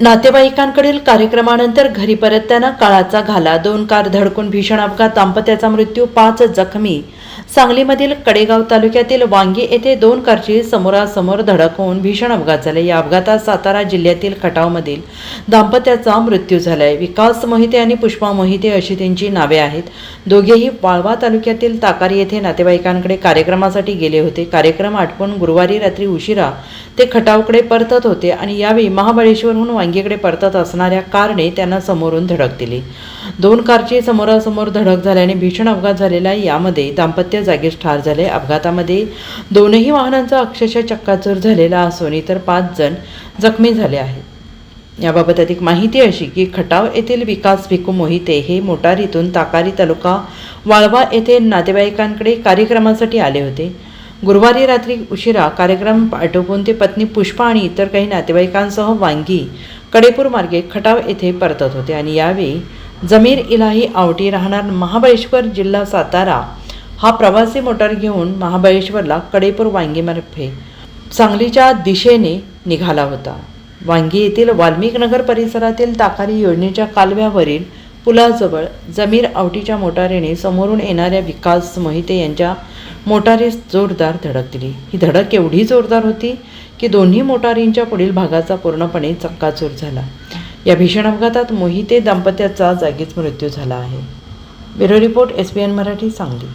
नातेवाईकांकडील कार्यक्रमानंतर घरी परतताना काळाचा घाला. दोन कार धडकून भीषण अपघात दाम्पत्याचा मृत्यू पाच जखमी सांगलीमधील कडेगाव तालुक्यातील वांगी येथे दोन कारची समोरासमोर धडक होऊन भीषण अपघात झाले. या अपघातात सातारा जिल्ह्यातील खटावमधील दाम्पत्याचा मृत्यू झालाय. विकास मोहिते आणि पुष्पा मोहिते अशी त्यांची नावे आहेत. दोघेही वाळवा तालुक्यातील ताकारी येथे नातेवाईकांकडे कार्यक्रमासाठी गेले होते. कार्यक्रम आटपून गुरुवारी रात्री उशिरा ते खटावकडे परतत होते आणि यावेळी महाबळेश्वरहून वांगीकडे परतत असणाऱ्या कारने त्यांना समोरून धडक दिली. दोन कारची समोरासमोर धडक झाल्याने भीषण अपघात झालेला आहे. यामध्ये दाम्पत्य जागीच ठार झाले. अपघातामध्ये दोनही वाहनांचा अक्षरशः चक्काचूर झालेला असून इतर पाच जण जखमी झाले आहेत. याबाबत अधिक माहिती अशी की खटाव येथील विकास भिकू मोहिते हे मोटारीतून ताकारी तालुका वाळवा येथे नातेवाईकांकडे कार्यक्रमासाठी आले होते. गुरुवारी रात्री उशिरा कार्यक्रम आटोपून ते पत्नी पुष्पा आणि इतर काही नातेवाईकांसह वांगी कडेपूर मार्गे खटाव येथे परतत होते आणि यावेळी जमीर इलाही आवटी राहणार महाबळेश्वर जिल्हा सातारा हा प्रवासी मोटार घेऊन महाबळेश्वरला कडेपूर वांगीमार्फे सांगलीच्या दिशेने निघाला होता. वांगी येथील वाल्मिकनगर परिसरातील ताकारी योजनेच्या कालव्यावरील पुलाजवळ जमीर आवटीच्या मोटारीने समोरून येणाऱ्या विकास मोहिते यांच्या मोटारीस जोरदार धडक दिली. ही धडक एवढी जोरदार होती की दोन्ही मोटारींच्या पुढील भागाचा पूर्णपणे चक्काचूर झाला. या भीषण अपघातात मोहिते दाम्पत्याचा जागीच मृत्यू झाला आहे. Bureau report S B N Marathi Sangli.